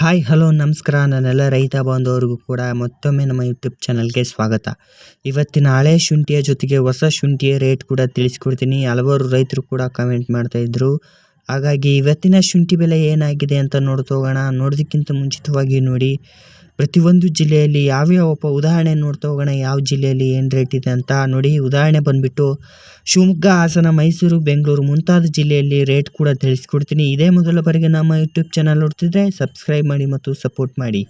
Hi, hello, ನಮಸ್ಕಾರ. ನಾನೆಲ್ಲ ರೈತ ಬಾಂಧವರಿಗೂ ಕೂಡ ಮತ್ತೊಮ್ಮೆ ನಮ್ಮ ಯೂಟ್ಯೂಬ್ ಚಾನಲ್ಗೆ ಸ್ವಾಗತ. ಇವತ್ತಿನ ಹಳೆ ಶುಂಠಿಯ ಜೊತೆಗೆ ಹೊಸ ಶುಂಠಿಯ ರೇಟ್ ಕೂಡ ತಿಳಿಸ್ಕೊಡ್ತೀನಿ. ಹಲವಾರು ರೈತರು ಕೂಡ ಕಮೆಂಟ್ ಮಾಡ್ತಾಯಿದ್ರು. ಹಾಗಾಗಿ ಇವತ್ತಿನ ಶುಂಠಿ ಬೆಲೆ ಏನಾಗಿದೆ ಅಂತ ನೋಡ್ತೋಗೋಣ ನೋಡೋದಕ್ಕಿಂತ ಮುಂಚಿತವಾಗಿ ನೋಡಿ. ಪ್ರತಿಯೊಂದು ಜಿಲ್ಲೆಯಲ್ಲಿ ಯಾವ್ಯಾವಪ್ಪ ಉದಾಹರಣೆ ನೋಡ್ತಾ ಹೋಗೋಣ, ಯಾವ ಜಿಲ್ಲೆಯಲ್ಲಿ ಏನು ರೇಟ್ ಇದೆ ಅಂತ ನೋಡಿ ಉದಾಹರಣೆ ಬಂದುಬಿಟ್ಟು ಶಿವಮೊಗ್ಗ, ಹಾಸನ, ಮೈಸೂರು, ಬೆಂಗಳೂರು ಮುಂತಾದ ಜಿಲ್ಲೆಯಲ್ಲಿ ರೇಟ್ ಕೂಡ ತಿಳಿಸ್ಕೊಡ್ತೀನಿ. ಇದೇ ಮೊದಲ ಬಾರಿಗೆ ನಮ್ಮ ಯೂಟ್ಯೂಬ್ ಚಾನಲ್ ನೋಡ್ತಿದ್ರೆ ಸಬ್ಸ್ಕ್ರೈಬ್ ಮಾಡಿ ಮತ್ತು ಸಪೋರ್ಟ್ ಮಾಡಿ.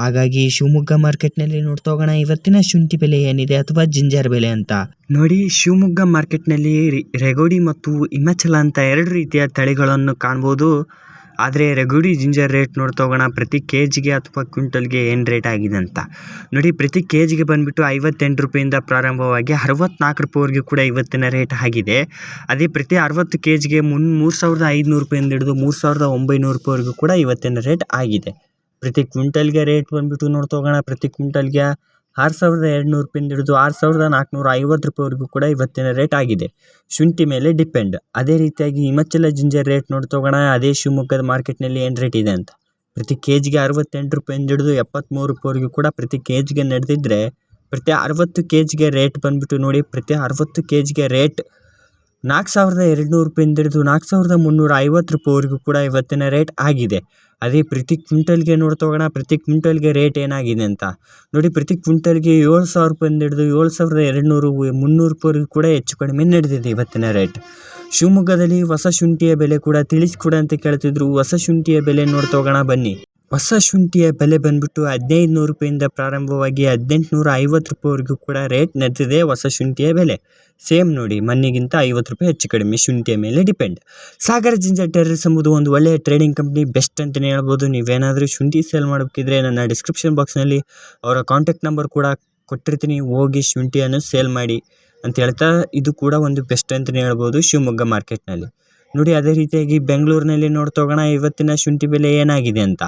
ಹಾಗಾಗಿ ಶಿವಮೊಗ್ಗ ಮಾರ್ಕೆಟ್ನಲ್ಲಿ ನೋಡ್ತಾ ಹೋಗೋಣ. ಇವತ್ತಿನ ಶುಂಠಿ ಬೆಲೆ ಏನಿದೆ ಅಥವಾ ಜಿಂಜರ್ ಬೆಲೆ ಅಂತ? ನೋಡಿ, ಶಿವಮೊಗ್ಗ ಮಾರ್ಕೆಟ್ನಲ್ಲಿ ರೆಗೋಡಿ ಮತ್ತು ಹಿಮಾಚಲ ಅಂತ ಎರಡು ರೀತಿಯ ತಳಿಗಳನ್ನು ಕಾಣ್ಬೋದು. ಆದರೆ ರೆಗುಡಿ ಜಿಂಜರ್ ರೇಟ್ ನೋಡ್ತಾ ಹೋಗೋಣ ಪ್ರತಿ ಕೆ ಜಿಗೆ ಅಥವಾ ಕ್ವಿಂಟಲ್ಗೆ ಏನು ರೇಟ್ ಆಗಿದೆ ಅಂತ ನೋಡಿ, ಪ್ರತಿ ಕೆ ಜಿಗೆ ಬಂದುಬಿಟ್ಟು ಐವತ್ತೆಂಟು ರೂಪಾಯಿಂದ ಪ್ರಾರಂಭವಾಗಿ ಅರವತ್ನಾಲ್ಕು ರೂಪಾಯಿವರೆಗೂ ಕೂಡ ಇವತ್ತಿನ ರೇಟ್ ಆಗಿದೆ. ಅದೇ ಪ್ರತಿ ಅರವತ್ತು ಕೆ ಜಿಗೆ ಮುನ್, ಮೂರು ಸಾವಿರದ ಐದುನೂರು ರೂಪಾಯಿಂದ ಹಿಡಿದು ಮೂರು ಸಾವಿರದ ಒಂಬೈನೂರು ರೂಪಾಯಿವರೆಗೂ ಕೂಡ ಇವತ್ತಿನ ರೇಟ್ ಆಗಿದೆ. ಪ್ರತಿ ಕ್ವಿಂಟಲ್ಗೆ ರೇಟ್ ಬಂದುಬಿಟ್ಟು ನೋಡ್ತಾ ಹೋಗೋಣ ಪ್ರತಿ ಕ್ವಿಂಟಲ್ಗೆ ಆರು ಸಾವಿರದ ಎರಡುನೂರು ರೂಪಾಯಿಂದ ಹಿಡಿದು ಆರು ಸಾವಿರದ ನಾಲ್ಕುನೂರ ಐವತ್ತು ರೂಪಾಯಿವರೆಗೂ ಕೂಡ ಇವತ್ತಿನ ರೇಟ್ ಆಗಿದೆ. ಶುಂಠಿ ಮೇಲೆ ಡಿಪೆಂಡ್. ಅದೇ ರೀತಿಯಾಗಿ ಹಿಮಾಚಲ ಜಿಂಜರ್ ರೇಟ್ ನೋಡ್ತೋಗೋಣ ಅದೇ ಶಿವಮೊಗ್ಗದ ಮಾರ್ಕೆಟ್ನಲ್ಲಿ ಏನು ರೇಟ್ ಇದೆ ಅಂತ. ಪ್ರತಿ ಕೆ ಜಿಗೆ ಅರವತ್ತೆಂಟು ರೂಪಾಯಿಂದ ಹಿಡಿದು ಎಪ್ಪತ್ತ್ಮೂರು ರೂಪಾಯಿವರೆಗೂ ಕೂಡ ಪ್ರತಿ ಕೆ ಜಿಗೆ ನಡೆದಿದ್ದರೆ ಪ್ರತಿ ಅರವತ್ತು ಕೆ ಜಿಗೆ ರೇಟ್ ಬಂದುಬಿಟ್ಟು ನೋಡಿ, ಪ್ರತಿ ಅರವತ್ತು ಕೆ ಜಿಗೆ ರೇಟ್ ನಾಲ್ಕು ಸಾವಿರದ ಎರಡುನೂರು ರೂಪಾಯಿಂದ ಹಿಡಿದು ನಾಲ್ಕು ಸಾವಿರದ ಮುನ್ನೂರ ಐವತ್ತು ರೂಪಾಯಿವರೆಗೂ ಕೂಡ ಇವತ್ತಿನ ರೇಟ್ ಆಗಿದೆ. ಅದೇ ಪ್ರತಿ ಕ್ವಿಂಟಲ್ಗೆ ನೋಡ್ತಾ ಹೋಗೋಣ ಪ್ರತಿ ಕ್ವಿಂಟಲ್ಗೆ ರೇಟ್ ಏನಾಗಿದೆ ಅಂತ. ನೋಡಿ, ಪ್ರತಿ ಕ್ವಿಂಟಲ್ಗೆ ಏಳು ಸಾವಿರ ರೂಪಾಯಿಂದ ಹಿಡಿದು ಏಳು ಸಾವಿರದ ಎರಡುನೂರು, ಮುನ್ನೂರು ರೂಪಾಯಿವರೆಗೂ ಕೂಡ ಹೆಚ್ಚು ಕಡಿಮೆ ನಡೆದಿದೆ ಇವತ್ತಿನ ರೇಟ್. ಶಿವಮೊಗ್ಗದಲ್ಲಿ ಹೊಸ ಶುಂಠಿಯ ಬೆಲೆ ಕೂಡ ತಿಳಿಸಿಕೊಡ ಅಂತ ಕೇಳ್ತಿದ್ರು. ಹೊಸ ಶುಂಠಿಯ ಬೆಲೆ ನೋಡ್ತಾ ಹೋಗೋಣ ಬನ್ನಿ. ಹೊಸ ಶುಂಠಿಯ ಬೆಲೆ ಬಂದ್ಬಿಟ್ಟು ಹದಿನೈದು ನೂರು ರೂಪಾಯಿಂದ ಪ್ರಾರಂಭವಾಗಿ ಹದಿನೆಂಟುನೂರ ಐವತ್ತು ರೂಪಾಯಿವರೆಗೂ ಕೂಡ ರೇಟ್ ನಡೆದಿದೆ ಹೊಸ ಶುಂಠಿಯ ಬೆಲೆ. ಸೇಮ್ ನೋಡಿ ಮಣ್ಣಿಗಿಂತ ಐವತ್ತು ರೂಪಾಯಿ ಹೆಚ್ಚು ಕಡಿಮೆ ಶುಂಠಿಯ ಮೇಲೆ ಡಿಪೆಂಡ್. ಸಾಗರ ಜಿಂಜರ್ ಟೆರರ್ಸ್ ಎಂಬುದು ಒಂದು ಒಳ್ಳೆಯ ಟ್ರೇಡಿಂಗ್ ಕಂಪ್ನಿ, ಬೆಸ್ಟ್ ಅಂತಲೇ ಹೇಳ್ಬೋದು. ನೀವೇನಾದರೂ ಶುಂಠಿ ಸೇಲ್ ಮಾಡಬೇಕಿದ್ರೆ ನನ್ನ ಡಿಸ್ಕ್ರಿಪ್ಷನ್ ಬಾಕ್ಸ್ನಲ್ಲಿ ಅವರ ಕಾಂಟ್ಯಾಕ್ಟ್ ನಂಬರ್ ಕೂಡ ಕೊಟ್ಟಿರ್ತೀನಿ. ಹೋಗಿ ಶುಂಠಿಯನ್ನು ಸೇಲ್ ಮಾಡಿ ಅಂತ ಹೇಳ್ತಾ, ಇದು ಕೂಡ ಒಂದು ಬೆಸ್ಟ್ ಅಂತಲೇ ಹೇಳ್ಬೋದು ಶಿವಮೊಗ್ಗ ಮಾರ್ಕೆಟ್ನಲ್ಲಿ. ನೋಡಿ, ಅದೇ ರೀತಿಯಾಗಿ ಬೆಂಗಳೂರಿನಲ್ಲಿ ನೋಡ್ತೋಗೋಣ ಇವತ್ತಿನ ಶುಂಠಿ ಬೆಲೆ ಏನಾಗಿದೆ ಅಂತ.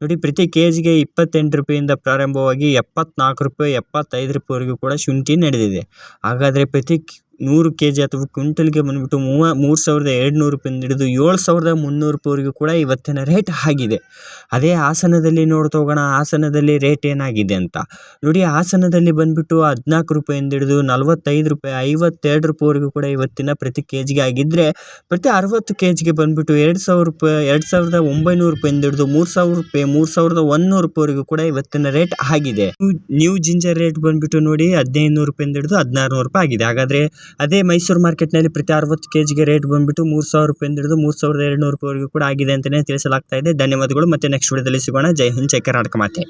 ನೋಡಿ, ಪ್ರತಿ ಕೆ ಜಿಗೆ ಇಪ್ಪತ್ತೆಂಟು ರೂಪಾಯಿಂದ ಪ್ರಾರಂಭವಾಗಿ ಎಪ್ಪತ್ನಾಲ್ಕು ರೂಪಾಯಿ, ಎಪ್ಪತ್ತೈದು ರೂಪಾಯಿವರೆಗೂ ಕೂಡ ಶುಂಠಿ ನಡೆದಿದೆ. ಹಾಗಾದರೆ ಪ್ರತಿ ನೂರು ಕೆ ಜಿ ಅಥವಾ ಕ್ವಿಂಟಲ್ಗೆ ಬಂದುಬಿಟ್ಟು ಮೂವ, ಮೂರು ಸಾವಿರದ ಎರಡುನೂರು ರೂಪಾಯಿಂದ ಹಿಡಿದು ಏಳು ಸಾವಿರದ ಮುನ್ನೂರು ರೂಪಾಯಿವರೆಗೂ ಕೂಡ ಇವತ್ತಿನ ರೇಟ್ ಆಗಿದೆ. ಅದೇ ಹಾಸನದಲ್ಲಿ ನೋಡ್ತಾ ಹೋಗೋಣ ಹಾಸನದಲ್ಲಿ ರೇಟ್ ಏನಾಗಿದೆ ಅಂತ. ನೋಡಿ ಹಾಸನದಲ್ಲಿ ಬಂದುಬಿಟ್ಟು ಹದಿನಾಲ್ಕು ರೂಪಾಯಿಂದ ಹಿಡಿದು ನಲವತ್ತೈದು ರೂಪಾಯಿ, ಐವತ್ತೆರಡು ರೂಪಾಯಿವರೆಗೂ ಕೂಡ ಇವತ್ತಿನ ಪ್ರತಿ ಕೆ ಜಿಗೆ ಆಗಿದ್ದರೆ ಪ್ರತಿ ಅರವತ್ತು ಕೆ ಜಿಗೆ ಬಂದುಬಿಟ್ಟು ಎರಡು ಸಾವಿರ ರೂಪಾಯಿ, ಎರಡು ಸಾವಿರದ ಒಂಬೈನೂರು ರೂಪಾಯಿಂದ ಹಿಡಿದು ಮೂರು ಸಾವಿರ ರೂಪಾಯಿ, ಮೂರು ಸಾವಿರದ ಒಂದುನೂರು ರೂಪಾಯಿವರೆಗೂ ಕೂಡ ಇವತ್ತಿನ ರೇಟ್ ಆಗಿದೆ. ನ್ಯೂ- ಜಿಂಜರ್ ರೇಟ್ ಬಂದುಬಿಟ್ಟು ನೋಡಿ, ಹದಿನೈದು ನೂರು ರೂಪಾಯಿಂದ ಹಿಡಿದು ಹದಿನಾರು ನೂರು ರೂಪಾಯಿ ಆಗಿದೆ. ಹಾಗಾದರೆ ಅದೇ ಮೈಸೂರು ಮಾರ್ಕೆಟ್ನಲ್ಲಿ ಪ್ರತಿ ಅರವತ್ತು ಕೆ ಜಿಗೆ ರೇಟ್ ಬಂದುಬಿಟ್ಟು ಮೂರು ಸಾವಿರ ರೂಪಾಯಿಂದ ಹಿಡಿದು ಮೂರು ಸಾವಿರದ ಎರಡು ನೂರು ರೂಪಾಯಿವರೆಗೂ ಕೂಡ ಆಗಿದೆ ಅಂತಲೇ ತಿಳಿಸಲಾಗ್ತಾ ಇದೆ. ಧನ್ಯವಾದಗಳು. ಮತ್ತೆ ನೆಕ್ಸ್ಟ್ ವಿಡಿಯೋದಲ್ಲಿ ಸಿಗೋಣ. ಜೈ ಹಿಂದ್, ಜೈ ಕರ್ನಾಟಕ ಮಾತೆ.